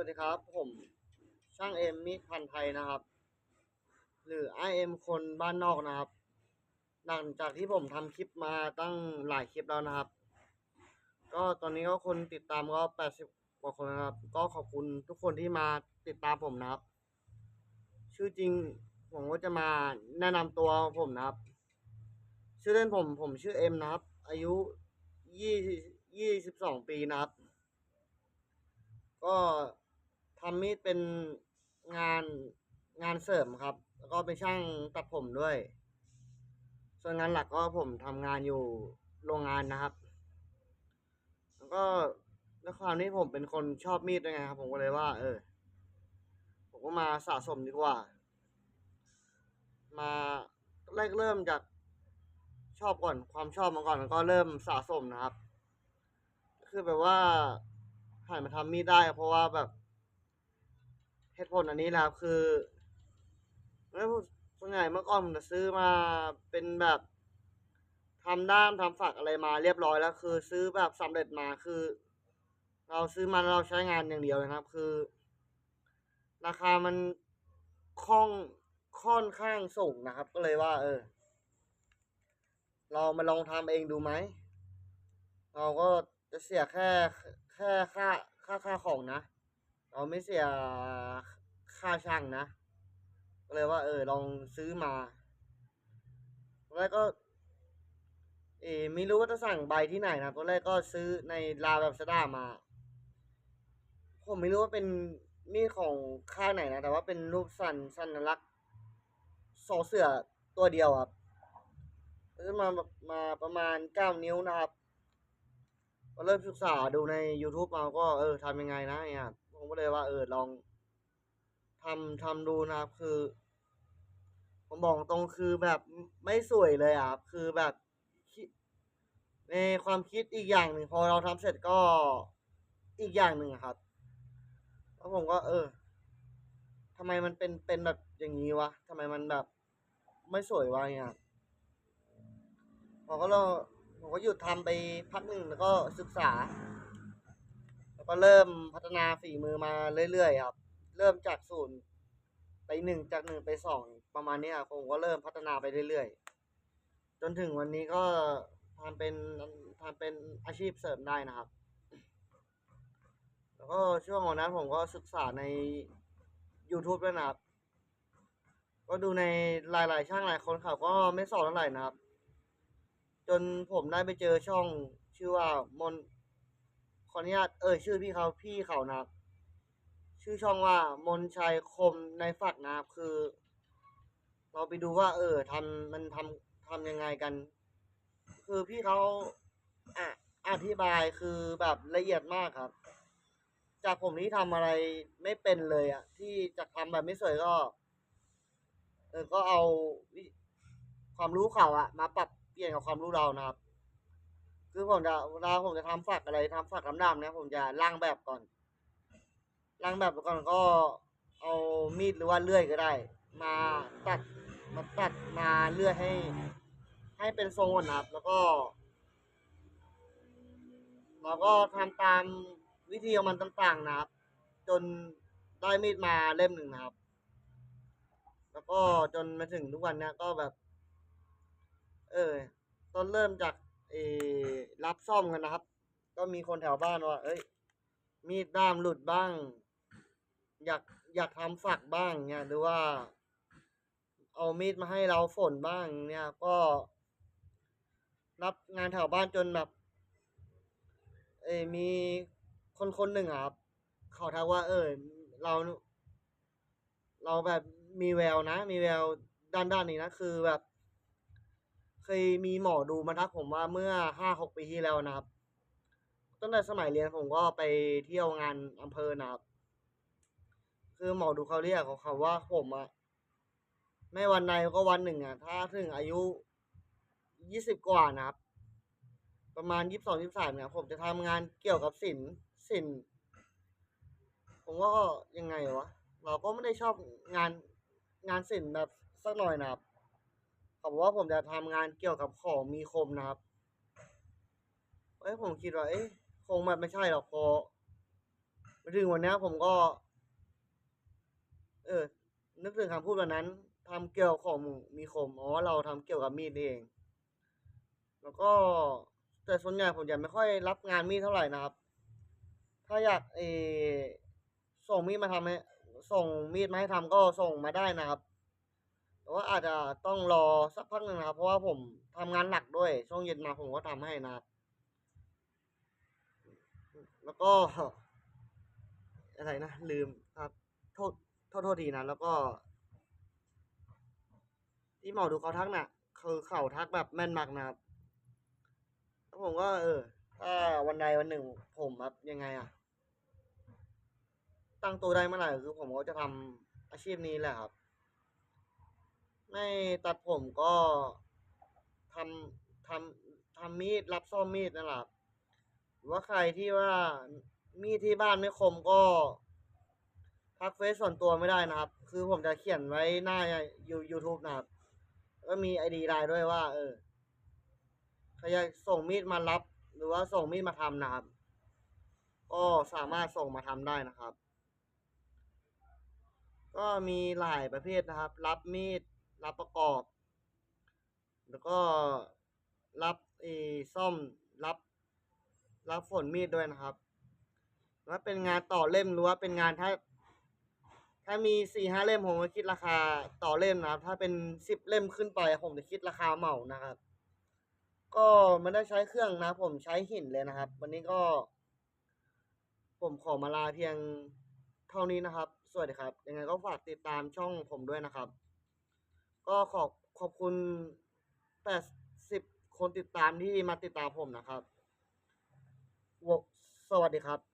สวัสดีครับ ผมช่างเอ็มมีดพันไทยนะครับ หรือไอเอ็มคนบ้านนอกนะครับ หลังจากที่ผมทำคลิปมาตั้งหลายคลิปแล้วนะครับ ก็ตอนนี้ก็คนติดตามก็แปดสิบกว่าคนนะครับ ก็ขอบคุณทุกคนที่มาติดตามผมนะครับ ชื่อจริงผมก็จะมาแนะนำตัวผมนะครับ ชื่อเล่นผมผมชื่อเอ็มนะครับ อายุยี่ยี่สิบสองปีนะครับ ก็ ทำมีดเป็นงานงานเสริมครับ แล้วก็เป็นช่างตัดผมด้วย ส่วนงานหลักก็ผมทำงานอยู่โรงงานนะครับ แล้วก็ด้วยความที่ผมเป็นคนชอบมีดด้วยไงครับ ผมก็เลยว่า เออ ผมก็มาสะสมดีกว่า มาแรกเริ่มจากชอบก่อนความชอบมาก่อนแล้วก็เริ่มสะสมนะครับ คือแบบว่าหันมาทำมีดได้เพราะว่าแบบ เหตุผลอันนี้นะครับคือแล้วส่วนใหญ่เมื่อก่อนผมจะซื้อมาเป็นแบบทำด้ามทำฝักอะไรมาเรียบร้อยแล้ว คือ ซื้อแบบสำเร็จมาคือ เราซื้อมาเราใช้งานอย่างเดียวเลยนะครับ คือ ราคามันค่องค่อนข้างสูงนะครับ ก็เลยว่า เออ เรามาลองทำเองดูไหม เราก็จะเสียแค่แค่ค่าค่าค่าของนะ เราไม่เสีย ค่าช่างนะ ก็เลยว่าเออลองซื้อมา แล้วก็ เออไม่รู้ว่าจะสั่งใบที่ไหนนะตอนแรกก็ซื้อในลาแบบสดามา ผมไม่รู้ว่าเป็นมีดของค่ายไหนนะ แต่ว่าเป็นรูปสันสัญลักษณ์สอเสือตัวเดียวครับซื้อมาแบบมาประมาณเก้านิ้วนะครับก็เริ่มศึกษาดูใน YouTube มาก็เออทำยังไงนะเนี่ยผมก็เลยว่าเออลอง ทำทำดูนะครับคือ ผมบอกตรงคือแบบไม่สวยเลยอะคือแบบในความคิดอีกอย่างหนึ่งพอเราทำเสร็จก็อีกอย่างหนึ่งครับแล้วผมก็ เออทำไมมันเป็นเป็นแบบอย่างนี้วะทำไมมันแบบ ไม่สวยวะเนี่ยผมก็เราผมก็หยุดทำไปพักหนึ่งแล้วก็ศึกษา แล้วก็เริ่มพัฒนาฝีมือมาเรื่อยๆครับ เริ่มจากศูนย์ไปหนึ่งจากหนึ่งไปสองประมาณนี้ครับผมก็เริ่มพัฒนาไปเรื่อยๆ จนถึงวันนี้ก็ทำเป็นทำเป็นอาชีพเสริมได้นะครับ แล้วก็ช่วงของนั้นผมก็ศึกษาใน YouTube ด้วยนะครับ ก็ดูในหลายๆช่างหลายคนเขาก็ไม่สอนเท่าไหร่นะครับ จนผมได้ไปเจอช่องชื่อว่ามนขออนุญาตเอ่ยชื่อพี่เขาพี่เขานะครับ ชื่อช่องว่ามนชัยคมในฝักนะครับคือ เราไปดูว่า เออทำมันทำทำยังไงกัน คือพี่เขาอะอธิบายคือแบบละเอียดมากครับ จากผมที่ทำอะไรไม่เป็นเลยอะที่จะทำแบบไม่สวยก็ เออก็เอาความรู้เขาอะมาปรับเปลี่ยนกับความรู้เรานะครับ คือผมจะเวลาผมจะทำฝักอะไรทำฝักดำเนี่ยผมจะล่างแบบก่อน ล่างแบบก่อนก็เอามีดหรือว่าเลื่อยก็ได้ มาตัดมาตัดมาเลื่อยให้ ให้เป็นทรงก่อนนะครับ แล้วก็เราก็ทำตามวิธีของมันต่างๆนะครับ จนได้มีดมาเล่มหนึ่งนะครับ แล้วก็จนมาถึงทุกวันเนี้ยก็แบบ เออต้นเริ่มจากเออรับซ่อมกันนะครับ ก็มีคนแถวบ้านว่า เอ้ย มีดด้ามหลุดบ้าง อยากอยากทำฝักบ้างเนี่ยหรือว่า เอามีดมาให้เราฝนบ้างเนี่ยก็รับงานแถวบ้านจนแบบ เออมีคนคนหนึ่งอะครับเขาทักว่า เออเรา เราแบบมีแววนะ มีแววด้านด้านนี้นะคือแบบ เคยมีหมอดูมาทักผมว่าเมื่อห้าหกปีที่แล้วนะครับตั้งแต่สมัยเรียนผมก็ไปเที่ยวงานอำเภอนะครับ คือหมอดูเขาเรียกเขาว่าผมอะไม่วันใดก็วันหนึ่งอะถ้าถึงอายุยี่สิบกว่านะครับ ประมาณยี่สิบสองยี่สิบสามเนี่ยผมจะทำงานเกี่ยวกับศิลป์ศิลป์ผมก็ยังไงวะ เราก็ไม่ได้ชอบงานงานศิลป์แบบสักหน่อยนะครับเขาบอกว่าผมจะทำงานเกี่ยวกับของมีคมนะครับเอ้ยผมคิดว่าเอ้ยคงมันไม่ใช่หรอกพอมาถึงวันนี้ผมก็ เออ นึกถึงคำพูดวันนั้นทำเกี่ยวของมีคม อ๋อ เราทำเกี่ยวกับมีดเอง แล้วก็แต่ส่วนใหญ่ผมจะไม่ค่อยรับงานมีดเท่าไหร่นะครับ ถ้าอยากเออส่งมีดมาทำให้ส่งมีดมาให้ทำก็ส่งมาได้นะครับแต่ว่าอาจจะต้องรอสักพักหนึ่งนะครับ เพราะว่าผมทำงานหนักด้วย ช่วงเย็นมาผมก็ทำให้นะครับ แล้วก็อะไรนะลืมครับโทษ โทษโทษทีนะแล้วก็ ที่หมอดูเขาทักน่ะคือเขาทักแบบแม่นมากนะครับแล้วผมก็ เออถ้าวันใดวันหนึ่ง ผมครับยังไงอะตั้งตัวได้เมื่อไหร่คือ ผมก็จะทำอาชีพนี้แหละครับ ไม่ตัดผมก็ทำทำทำมีดรับซ่อมมีดนั่นแหละครับหรือว่าใครที่ว่ามีดที่บ้านไม่คมก็ ทักเฟซส่วนตัวไม่ได้นะครับ คือผมจะเขียนไว้หน้ายูยูทูบนะครับ ก็มีไอดีไลน์ด้วยว่า เออใครอยากส่งมีดมารับ หรือว่าส่งมีดมาทำนะครับ ก็สามารถส่งมาทำได้นะครับ ก็มีหลายประเภทนะครับ รับมีด รับประกอบ แล้วก็รับออซ่อม รับ รับฝนมีดด้วยนะครับว่าเป็นงานต่อเล่มหรือว่าเป็นงานถ้า ถ้ามีสี่ห้าเล่มผมจะคิดราคาต่อเล่มนะครับ ถ้าเป็นสิบเล่มขึ้นไปผมจะคิดราคาเหมานะครับ ก็ไม่ได้ใช้เครื่องนะ ผมใช้หินเลยนะครับ วันนี้ก็ ผมขอมาลาเพียงเท่านี้นะครับ สวัสดีครับ ยังไงก็ฝากติดตามช่องผมด้วยนะครับ ก็ขอบขอบคุณแปดสิบคนติดตามที่มาติดตามผมนะครับ สวัสดีครับ